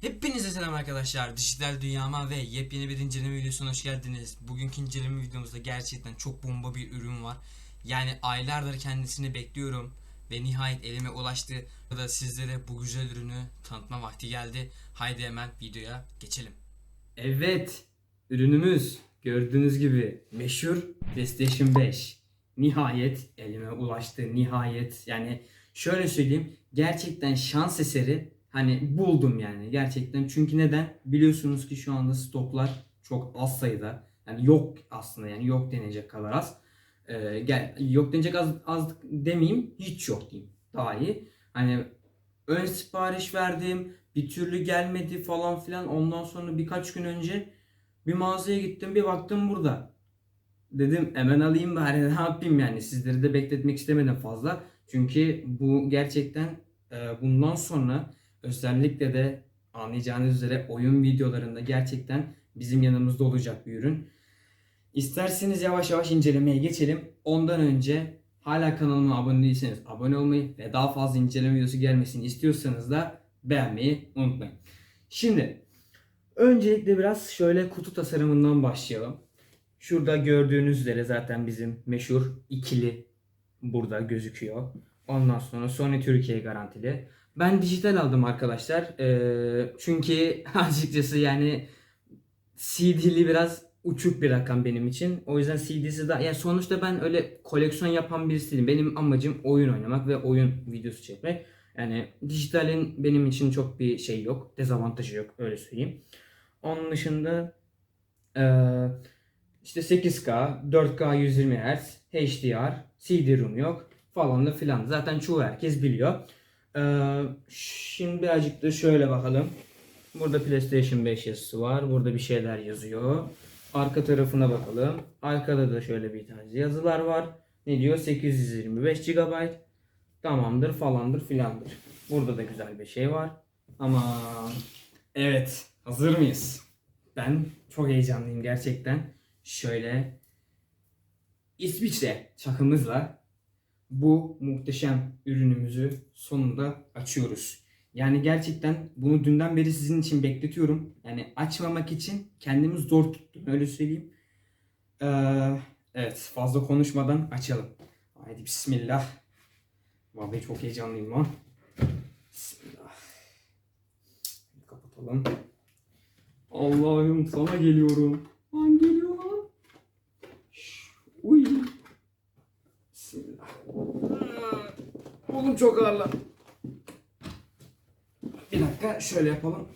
Hepinize selam arkadaşlar. Dijital Dünyama ve yepyeni bir inceleme videosuna hoş geldiniz. Bugünkü inceleme videomuzda gerçekten çok bomba bir ürün var. Yani aylardır kendisini bekliyorum ve nihayet elime ulaştı. Da sizlere bu güzel ürünü tanıtma vakti geldi. Haydi hemen videoya geçelim. Evet, ürünümüz gördüğünüz gibi meşhur PlayStation 5. Nihayet elime ulaştı. Nihayet yani şöyle söyleyeyim gerçekten şans eseri hani buldum yani gerçekten. Çünkü neden? Biliyorsunuz ki şu anda stoklar çok az sayıda. Yani yok aslında yani yok denecek kadar az. Ee, gel, yok denecek az, az demeyeyim hiç yok diyeyim daha iyi. Hani ön sipariş verdim bir türlü gelmedi falan filan ondan sonra birkaç gün önce bir mağazaya gittim bir baktım burada. Dedim hemen alayım bari ne yapayım yani sizleri de bekletmek istemedim fazla. Çünkü bu gerçekten e, bundan sonra özellikle de anlayacağınız üzere oyun videolarında gerçekten bizim yanımızda olacak bir ürün. İsterseniz yavaş yavaş incelemeye geçelim. Ondan önce hala kanalıma abone değilseniz abone olmayı ve daha fazla inceleme videosu gelmesini istiyorsanız da beğenmeyi unutmayın. Şimdi öncelikle biraz şöyle kutu tasarımından başlayalım. Şurada gördüğünüz üzere zaten bizim meşhur ikili burada gözüküyor. Ondan sonra Sony Türkiye garantili. Ben dijital aldım arkadaşlar. Ee, çünkü açıkçası yani CD'li biraz uçuk bir rakam benim için. O yüzden CD'si de yani sonuçta ben öyle koleksiyon yapan birisi değilim. Benim amacım oyun oynamak ve oyun videosu çekmek. Yani dijitalin benim için çok bir şey yok. Dezavantajı yok öyle söyleyeyim. Onun dışında eee, işte 8K, 4K 120 Hz, HDR, CD-ROM yok falan da filan. Zaten çoğu herkes biliyor. Eee, şimdi birazcık da şöyle bakalım. Burada PlayStation 5 yazısı var. Burada bir şeyler yazıyor. Arka tarafına bakalım. Arkada da şöyle bir tane yazılar var. Ne diyor? 825 GB. Tamamdır falandır filandır. Burada da güzel bir şey var. Ama evet hazır mıyız? Ben çok heyecanlıyım gerçekten. Şöyle İsviçre çakımızla bu muhteşem ürünümüzü sonunda açıyoruz. Yani gerçekten bunu dünden beri sizin için bekletiyorum. Yani açmamak için kendimi zor tuttum öyle söyleyeyim. Ee, evet fazla konuşmadan açalım. Haydi bismillah. Vallahi çok heyecanlıyım lan. Bismillah. Kapatalım. Allah'ım sana geliyorum. Lan geliyor lan. Uy. Bismillah. Oğlum çok ağır lan. Bir dakika şöyle yapalım.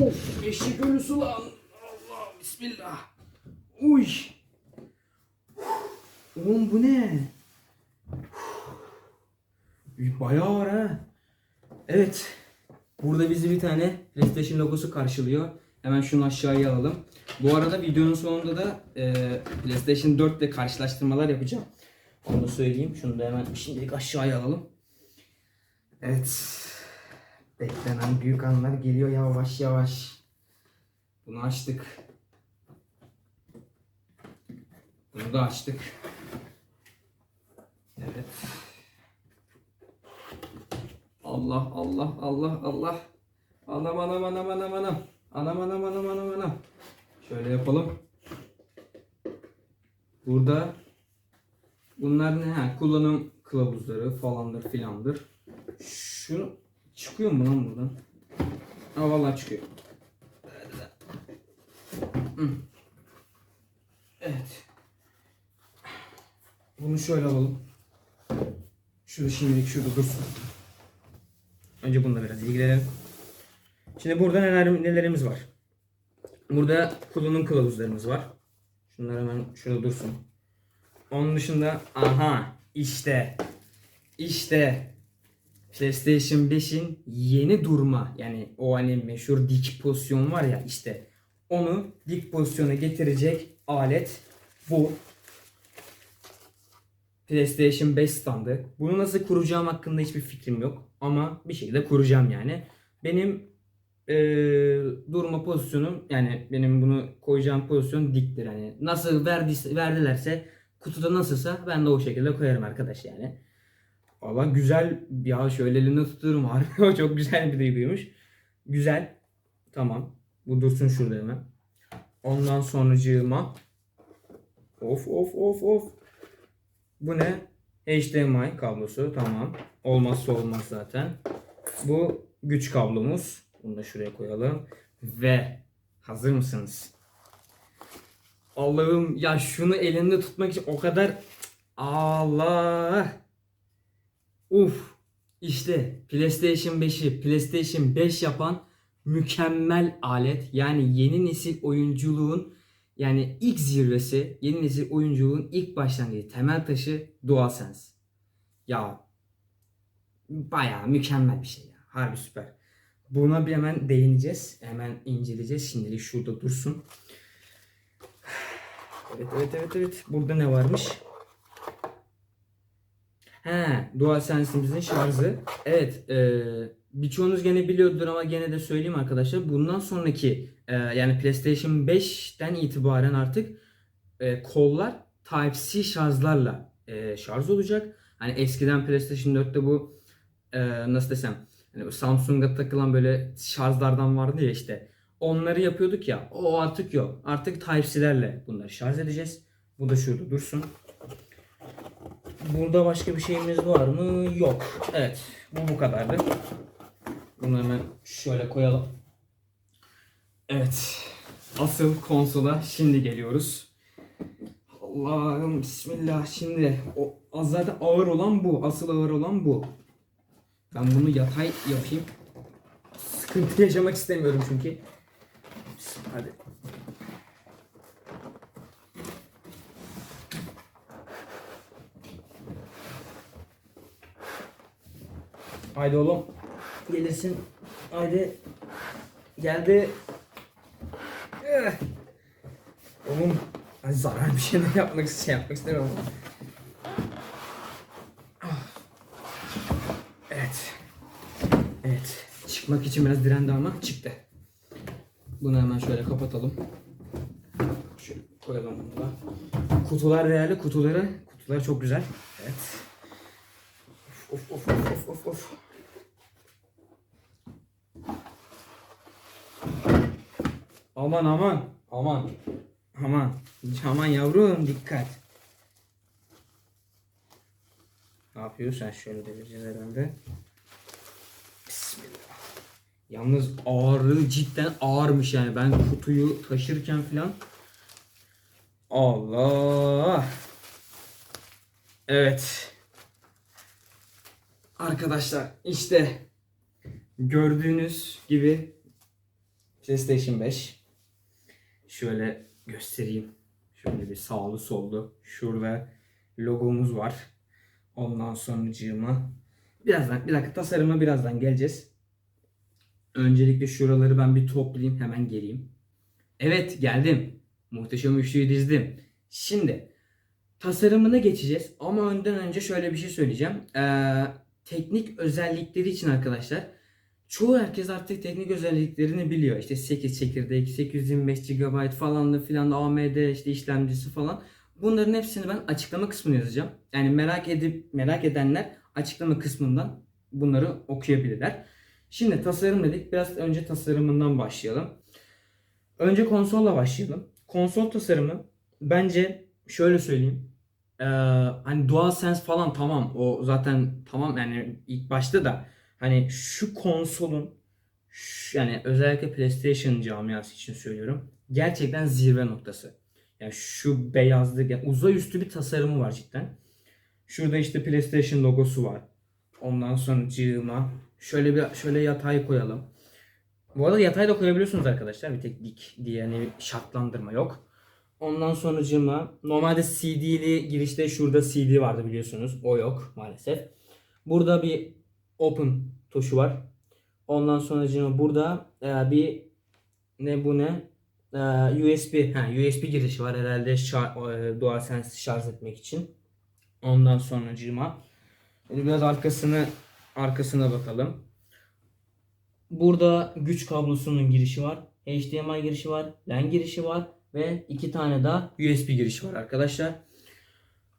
Of eşek ölüsü lan. Allah bismillah. Uy. Oğlum bu ne? Bayağı ağır ha. Evet. Burada bizi bir tane PlayStation logosu karşılıyor. Hemen şunu aşağıya alalım. Bu arada videonun sonunda da e, PlayStation 4 ile karşılaştırmalar yapacağım. Onu da söyleyeyim. Şunu da hemen şimdilik aşağıya alalım. Evet. Beklenen büyük anlar geliyor yavaş yavaş. Bunu açtık. Bunu da açtık. Evet. Allah Allah Allah Allah. Anam anam anam anam anam. Anam anam anam anam anam. Şöyle yapalım. Burada bunlar ne? Ha, kullanım kılavuzları falandır filandır. Şunu çıkıyor mu lan buradan? Ha vallahi çıkıyor. Evet. Bunu şöyle alalım. Şurada şimdilik şurada dursun. Önce bununla biraz ilgilenelim. Şimdi burada neler nelerimiz var? Burada kullanım kılavuzlarımız var. Şunlar hemen şurada dursun. Onun dışında aha işte işte PlayStation 5'in yeni durma yani o hani meşhur dik pozisyon var ya işte onu dik pozisyona getirecek alet bu. PlayStation 5 standı. Bunu nasıl kuracağım hakkında hiçbir fikrim yok. Ama bir şekilde kuracağım yani. Benim eee, durma pozisyonum yani benim bunu koyacağım pozisyon diktir. Hani nasıl verdiyse, verdilerse kutuda nasılsa ben de o şekilde koyarım arkadaş yani. Valla güzel ya şöyle elimde tutuyorum harbi çok güzel bir duyguymuş. Güzel. Tamam. Bu dursun şurada hemen. Ondan sonracığıma Of of of of. Bu ne? HDMI kablosu. Tamam. Olmazsa olmaz zaten. Bu güç kablomuz. Bunu da şuraya koyalım. Ve hazır mısınız? Allah'ım ya şunu elimde tutmak için o kadar Allah. Uf. İşte PlayStation 5'i PlayStation 5 yapan mükemmel alet. Yani yeni nesil oyunculuğun yani ilk zirvesi, yeni nesil oyunculuğun ilk başlangıcı, temel taşı DualSense. Ya bayağı mükemmel bir şey ya. Harbi süper. Buna bir hemen değineceğiz. Hemen inceleyeceğiz. Şimdilik şurada dursun. Evet evet evet evet. Burada ne varmış? He, DualSense'imizin şarjı. Evet, e, birçoğunuz gene biliyordur ama gene de söyleyeyim arkadaşlar. Bundan sonraki e, yani PlayStation 5'ten itibaren artık e, kollar Type-C şarjlarla e, şarj olacak. Hani eskiden PlayStation 4'te bu e, nasıl desem hani Samsung'a takılan böyle şarjlardan vardı ya işte. Onları yapıyorduk ya. O artık yok. Artık Type-C'lerle bunları şarj edeceğiz. Bu da şurada dursun. Burada başka bir şeyimiz var mı? Yok. Evet. Bu bu kadardı. Bunu hemen şöyle koyalım. Evet. Asıl konsola şimdi geliyoruz. Allah'ım bismillah şimdi o zaten ağır olan bu. Asıl ağır olan bu. Ben bunu yatay yapayım. Sıkıntı yaşamak istemiyorum çünkü. Hadi. Haydi oğlum. Gelirsin. Haydi. Geldi. Eh. Oğlum ay zarar bir şeyler yapmak şey yapmak istemiyorum. Ah. Evet. Evet. Çıkmak için biraz direndi ama çıktı. Bunu hemen şöyle kapatalım. Şöyle koyalım bunu da. Kutular değerli kutuları. Kutuları çok güzel. Evet. Of of of of of of. Aman aman aman aman aman yavrum dikkat. Ne yapıyorsun sen şöyle devireceğiz herhalde. Bismillah. Yalnız ağırlığı cidden ağırmış yani ben kutuyu taşırken falan. Allah. Evet. Arkadaşlar işte gördüğünüz gibi PlayStation 5 şöyle göstereyim. Şöyle bir sağlı sollu. Şurada logomuz var. Ondan sonracığıma birazdan bir dakika tasarıma birazdan geleceğiz. Öncelikle şuraları ben bir toplayayım hemen geleyim. Evet geldim. Muhteşem üçlüyü dizdim. Şimdi tasarımına geçeceğiz ama önden önce şöyle bir şey söyleyeceğim. Ee, teknik özellikleri için arkadaşlar çoğu herkes artık teknik özelliklerini biliyor. İşte 8 çekirdek, 825 GB falan da filan da AMD işte işlemcisi falan. Bunların hepsini ben açıklama kısmına yazacağım. Yani merak edip merak edenler açıklama kısmından bunları okuyabilirler. Şimdi tasarım dedik. Biraz önce tasarımından başlayalım. Önce konsolla başlayalım. Konsol tasarımı bence şöyle söyleyeyim. Ee, hani DualSense falan tamam o zaten tamam yani ilk başta da hani şu konsolun şu- yani özellikle PlayStation camiası için söylüyorum. Gerçekten zirve noktası. Yani şu beyazlık yani uzay üstü bir tasarımı var cidden. Şurada işte PlayStation logosu var. Ondan sonra cığıma şöyle bir şöyle yatay koyalım. Bu arada yatay da koyabiliyorsunuz arkadaşlar. Bir tek dik diye yani şartlandırma yok. Ondan sonracığıma normalde CD'li girişte şurada CD vardı biliyorsunuz. O yok maalesef. Burada bir open tuşu var. Ondan sonracığıma burada e, bir ne bu ne? E, USB ha USB girişi var herhalde şar, e, DualSense şarj etmek için. Ondan sonracığıma Böyle biraz arkasını arkasına bakalım. Burada güç kablosunun girişi var. HDMI girişi var. LAN girişi var. Ve iki tane daha USB girişi var arkadaşlar.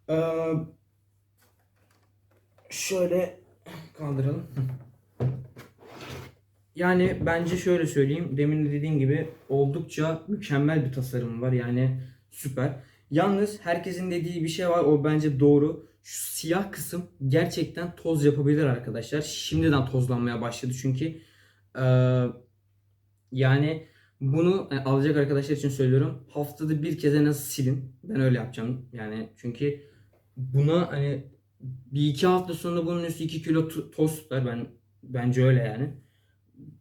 Ee, şöyle kaldıralım. Yani bence şöyle söyleyeyim. Demin de dediğim gibi oldukça mükemmel bir tasarım var. Yani süper. Yalnız herkesin dediği bir şey var. O bence doğru. Şu siyah kısım gerçekten toz yapabilir arkadaşlar. Şimdiden tozlanmaya başladı çünkü eee, yani bunu e, alacak arkadaşlar için söylüyorum. Haftada bir kez en az silin. Ben öyle yapacağım. Yani çünkü buna hani bir iki hafta sonra bunun üstü 2 kilo tu- toz tutar. Ben bence öyle yani.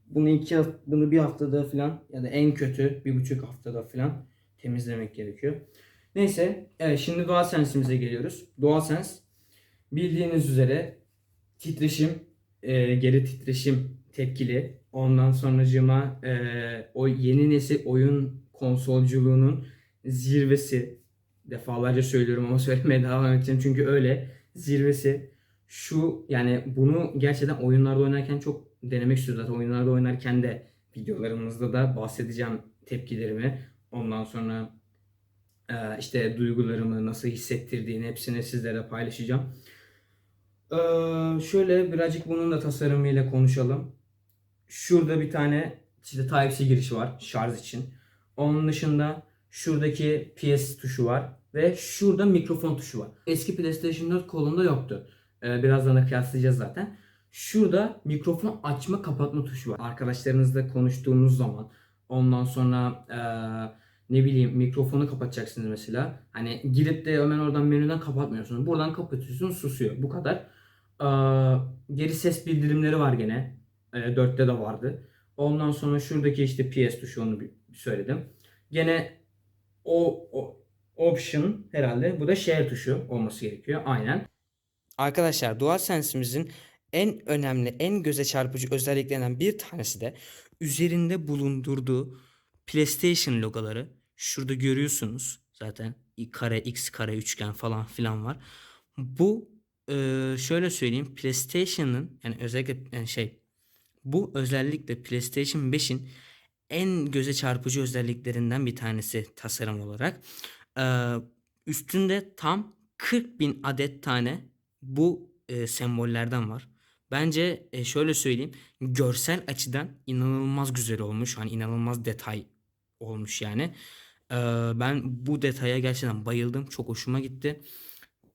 Bunu iki bunu bir haftada falan ya da en kötü bir buçuk haftada falan temizlemek gerekiyor. Neyse, evet şimdi DualSense'imize geliyoruz. DualSense bildiğiniz üzere titreşim, e, geri titreşim tepkili. Ondan sonracığıma e, o yeni nesil oyun konsolculuğunun zirvesi. Defalarca söylüyorum ama söylemeye devam edeceğim çünkü öyle. Zirvesi şu yani bunu gerçekten oyunlarda oynarken çok denemek istiyorum. Zaten oyunlarda oynarken de videolarımızda da bahsedeceğim tepkilerimi. Ondan sonra ee, işte duygularımı nasıl hissettirdiğini hepsini sizlere paylaşacağım. Ee, şöyle birazcık bunun da tasarımıyla konuşalım. Şurada bir tane işte Type-C girişi var şarj için. Onun dışında şuradaki PS tuşu var ve şurada mikrofon tuşu var. Eski PlayStation 4 kolunda yoktu. Ee, birazdan da kıyaslayacağız zaten. Şurada mikrofon açma kapatma tuşu var. Arkadaşlarınızla konuştuğunuz zaman ondan sonra eee ne bileyim mikrofonu kapatacaksınız mesela. Hani girip de hemen oradan menüden kapatmıyorsunuz. Buradan kapatıyorsunuz susuyor. Bu kadar. Ee, geri ses bildirimleri var gene. Ee, 4'te de vardı. Ondan sonra şuradaki işte PS tuşu onu söyledim. Gene o, o option herhalde. Bu da share tuşu olması gerekiyor. Aynen. Arkadaşlar DualSense'imizin en önemli, en göze çarpıcı özelliklerinden bir tanesi de üzerinde bulundurduğu PlayStation logoları. Şurada görüyorsunuz zaten kare, x kare, üçgen falan filan var. Bu e, şöyle söyleyeyim PlayStation'ın yani özellikle yani şey bu özellikle PlayStation 5'in en göze çarpıcı özelliklerinden bir tanesi tasarım olarak. Ee, üstünde tam 40 bin adet tane bu e, sembollerden var. Bence e, şöyle söyleyeyim görsel açıdan inanılmaz güzel olmuş. Hani inanılmaz detay olmuş yani. Ee, ben bu detaya gerçekten bayıldım. Çok hoşuma gitti.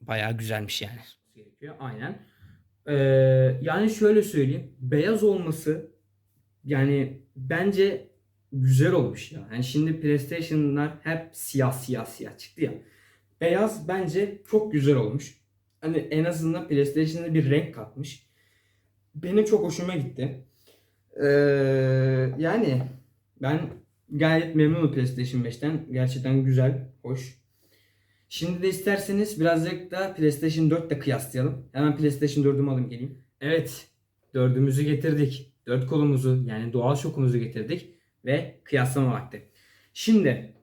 Bayağı güzelmiş yani. Gerekiyor. Aynen. Ee, yani şöyle söyleyeyim. Beyaz olması yani bence güzel olmuş ya. Yani şimdi PlayStation'lar hep siyah siyah siyah çıktı ya. Beyaz bence çok güzel olmuş. Hani en azından PlayStation'a bir renk katmış. Benim çok hoşuma gitti. Ee, yani ben gayet memnunum PlayStation 5'ten. Gerçekten güzel, hoş. Şimdi de isterseniz birazcık da PlayStation 4 ile kıyaslayalım. Hemen PlayStation 4'ümü alayım geleyim. Evet, dördümüzü getirdik. Dört kolumuzu yani doğal şokumuzu getirdik ve kıyaslama vakti. Şimdi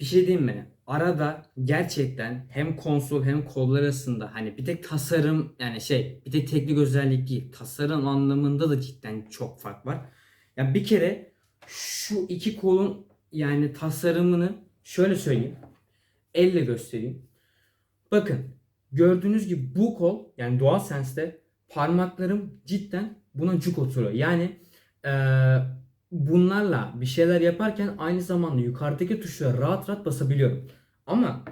bir şey diyeyim mi? Arada gerçekten hem konsol hem kollar arasında hani bir tek tasarım yani şey bir tek teknik özellik değil tasarım anlamında da cidden çok fark var. Ya bir kere şu iki kolun yani tasarımını şöyle söyleyeyim. Elle göstereyim. Bakın gördüğünüz gibi bu kol yani DualSense'de parmaklarım cidden buna cuk oturuyor. Yani eee, bunlarla bir şeyler yaparken aynı zamanda yukarıdaki tuşlara rahat rahat basabiliyorum. Ama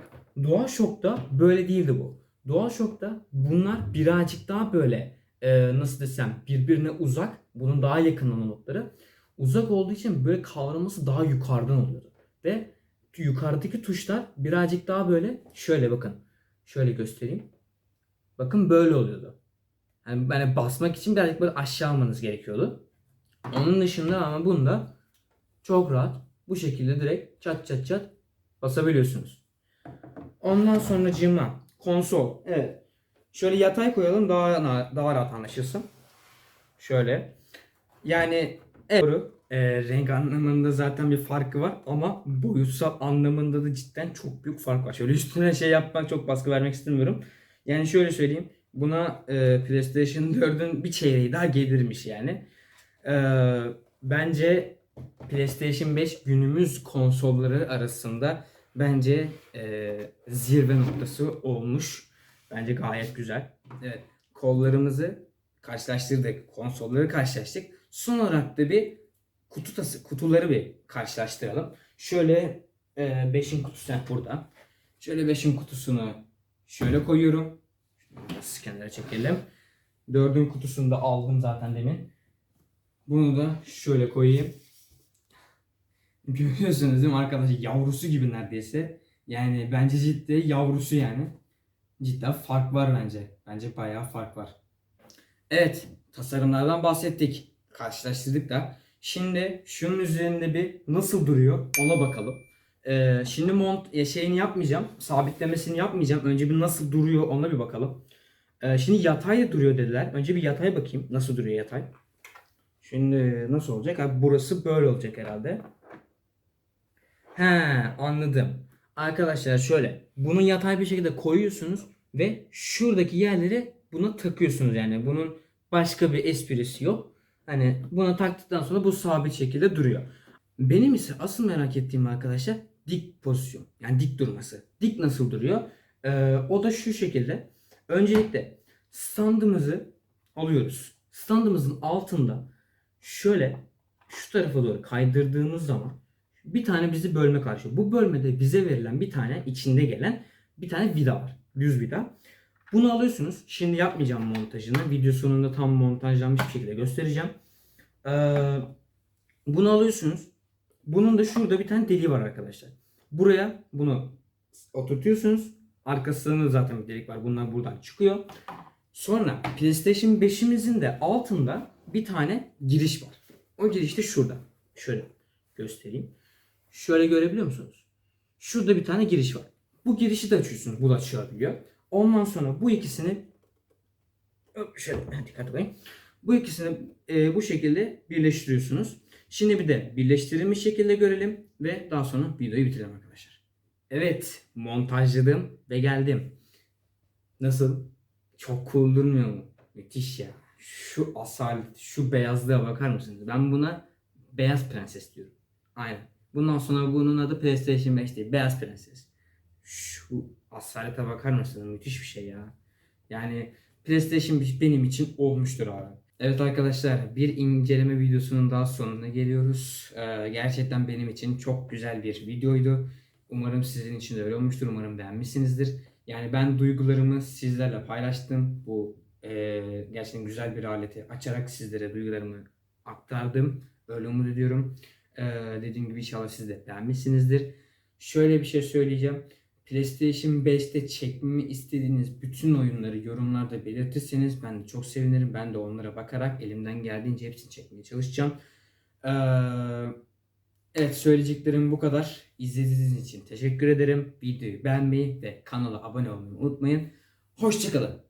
DualShock'ta böyle değildi bu. DualShock'ta bunlar birazcık daha böyle eee, nasıl desem birbirine uzak. Bunun daha yakın analogları. Uzak olduğu için böyle kavraması daha yukarıdan oluyordu. Ve yukarıdaki tuşlar birazcık daha böyle şöyle bakın. Şöyle göstereyim. Bakın böyle oluyordu. Yani böyle basmak için birazcık böyle aşağı almanız gerekiyordu. Onun dışında ama bunda çok rahat bu şekilde direkt çat çat çat basabiliyorsunuz. Ondan sonra cima konsol. Evet. Şöyle yatay koyalım daha daha rahat anlaşılsın. Şöyle. Yani evet, doğru. Ee, renk anlamında zaten bir farkı var ama boyutsal anlamında da cidden çok büyük fark var. Şöyle üstüne şey yapmak çok baskı vermek istemiyorum. Yani şöyle söyleyeyim. Buna e, PlayStation 4'ün bir çeyreği daha gelirmiş yani. E, bence PlayStation 5 günümüz konsolları arasında bence e, zirve noktası olmuş. Bence gayet güzel. Evet, kollarımızı karşılaştırdık. Konsolları karşılaştık. Son olarak da bir kutu tası, kutuları bir karşılaştıralım. Şöyle 5'in kutusu heh, burada. Şöyle 5'in kutusunu şöyle koyuyorum. Biraz kenara çekelim. 4'ün kutusunu da aldım zaten demin. Bunu da şöyle koyayım. Görüyorsunuz değil mi arkadaşlar? Yavrusu gibi neredeyse. Yani bence ciddi yavrusu yani. Cidden fark var bence. Bence bayağı fark var. Evet, tasarımlardan bahsettik. Karşılaştırdık da. Şimdi şunun üzerinde bir nasıl duruyor ona bakalım. Ee, şimdi mont e, şeyini yapmayacağım. Sabitlemesini yapmayacağım. Önce bir nasıl duruyor ona bir bakalım. Ee, şimdi yatay duruyor dediler. Önce bir yatay bakayım. Nasıl duruyor yatay? Şimdi nasıl olacak? Abi burası böyle olacak herhalde. He anladım. Arkadaşlar şöyle. Bunu yatay bir şekilde koyuyorsunuz ve şuradaki yerleri buna takıyorsunuz yani. Bunun başka bir esprisi yok. Hani buna taktıktan sonra bu sabit şekilde duruyor. Benim ise asıl merak ettiğim arkadaşlar dik pozisyon. Yani dik durması. Dik nasıl duruyor? Ee, o da şu şekilde. Öncelikle standımızı alıyoruz. Standımızın altında şöyle şu tarafa doğru kaydırdığımız zaman bir tane bizi bölme karşılıyor. Bu bölmede bize verilen bir tane içinde gelen bir tane vida var. Düz vida. Bunu alıyorsunuz. Şimdi yapmayacağım montajını. Video sonunda tam montajlanmış bir şekilde göstereceğim. Ee, bunu alıyorsunuz. Bunun da şurada bir tane deliği var arkadaşlar. Buraya bunu oturtuyorsunuz. Arkasında zaten bir delik var. Bunlar buradan çıkıyor. Sonra PlayStation 5'imizin de altında bir tane giriş var. O giriş de şurada. Şöyle göstereyim. Şöyle görebiliyor musunuz? Şurada bir tane giriş var. Bu girişi de açıyorsunuz. Bu da açılabiliyor. Ondan sonra bu ikisini şöyle dikkat koyayım. Bu ikisini e, bu şekilde birleştiriyorsunuz. Şimdi bir de birleştirilmiş şekilde görelim ve daha sonra videoyu bitirelim arkadaşlar. Evet, montajladım ve geldim. Nasıl? Çok cool durmuyor mu? Müthiş ya. Şu asalet, şu beyazlığa bakar mısınız? Ben buna beyaz prenses diyorum. Aynen. Bundan sonra bunun adı PlayStation 5 değil. Beyaz prenses. Şu asalete bakar mısınız? Müthiş bir şey ya. Yani PlayStation 5 benim için olmuştur abi. Evet arkadaşlar bir inceleme videosunun daha sonuna geliyoruz. Ee, gerçekten benim için çok güzel bir videoydu. Umarım sizin için de öyle olmuştur. Umarım beğenmişsinizdir. Yani ben duygularımı sizlerle paylaştım. Bu e, gerçekten güzel bir aleti açarak sizlere duygularımı aktardım. Öyle umut ediyorum. Dediğim gibi inşallah siz de beğenmişsinizdir. Şöyle bir şey söyleyeceğim. PlayStation 5'te çekmemi istediğiniz bütün oyunları yorumlarda belirtirseniz ben de çok sevinirim. Ben de onlara bakarak elimden geldiğince hepsini çekmeye çalışacağım. Evet söyleyeceklerim bu kadar. İzlediğiniz için teşekkür ederim. Videoyu beğenmeyi ve kanala abone olmayı unutmayın. Hoşçakalın.